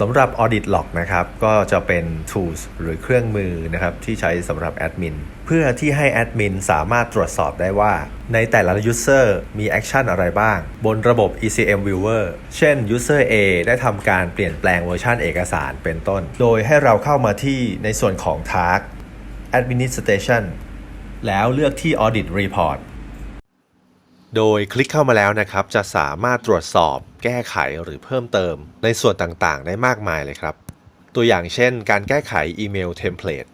สำหรับ Audit Log นะครับก็จะเป็น tools หรือเครื่องมือนะครับที่ใช้สำหรับแอดมินเพื่อที่ให้แอดมินสามารถตรวจสอบได้ว่า ในแต่ละ user มีแอคชั่นอะไรบ้าง บนระบบ ECM Viewer เช่น user A ได้ทำการเปลี่ยนแปลงเวอร์ชันเอกสารเป็นต้น โดยให้เราเข้ามาที่ในส่วนของ Task Administration แล้วเลือกที่ Audit Report โดยคลิกเข้ามาแล้วนะครับจะสามารถตรวจสอบ แก้ไขหรือเพิ่มเติม ในส่วนต่างๆ ได้มากมายเลยครับ ตัวอย่างเช่น การแก้ไขอีเมลเทมเพลต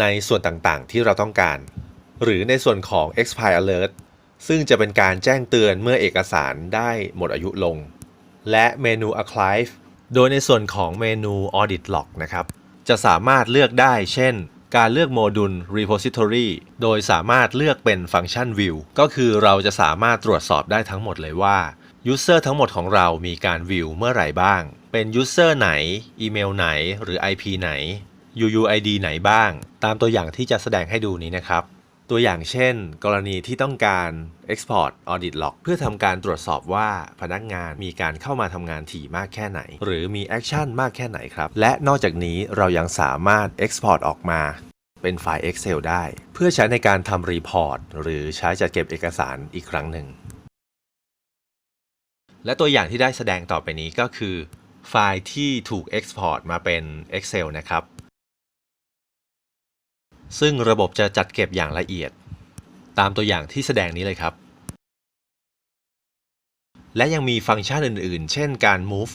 ในส่วนต่างๆ ที่เราต้องการ หรือในส่วนของ expire alert ซึ่งจะเป็นการแจ้งเตือนเมื่อเอกสารได้หมดอายุลง และเมนู archive โดยในส่วนของเมนู audit log นะครับ จะสามารถเลือกได้ เช่น การเลือกโมดูล repository โดยสามารถเลือกเป็นฟังก์ชัน view ก็คือเราจะสามารถตรวจสอบได้ทั้งหมดเลยว่า user ทั้งหมดของเรามีการ view เมื่อไหร่บ้าง เป็น user ไหน อีเมลไหน หรือ IP ไหน UUID ไหนบ้าง ตามตัวอย่างที่จะแสดงให้ดูนี้นะครับ ตัวอย่างเช่น กรณีที่ต้องการ Export Audit Log เพื่อทำการตรวจสอบว่าพนักงานมีการเข้ามาทำงานถี่มากแค่ไหน หรือมีแอคชั่นมากแค่ไหนครับ และนอกจากนี้เรายังสามารถ Export ออกมาเป็นไฟล์ Excel ได้ เพื่อใช้ในการทำรีพอร์ตหรือใช้จัดเก็บเอกสารอีกครั้งหนึ่ง และตัวอย่างที่ได้แสดงต่อไปนี้ก็คือ ไฟล์ที่ถูก Export มาเป็น Excel นะครับ ซึ่งระบบจะจัดเก็บอย่างละเอียด ตามตัวอย่างที่แสดงนี้เลยครับ และยังมีฟังก์ชันอื่น ๆ เช่นการ move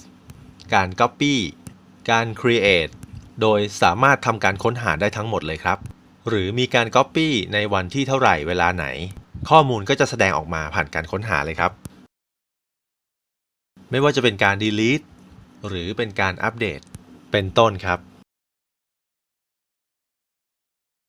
การ copy การ create โดยสามารถทำการค้นหาได้ทั้งหมดเลยครับ หรือมีการ copy ในวันที่เท่าไหร่เวลาไหน ข้อมูลก็จะแสดงออกมาผ่านการค้นหาเลยครับ ไม่ว่าจะเป็นการ delete หรือเป็นการอัปเดต เป็นต้นครับ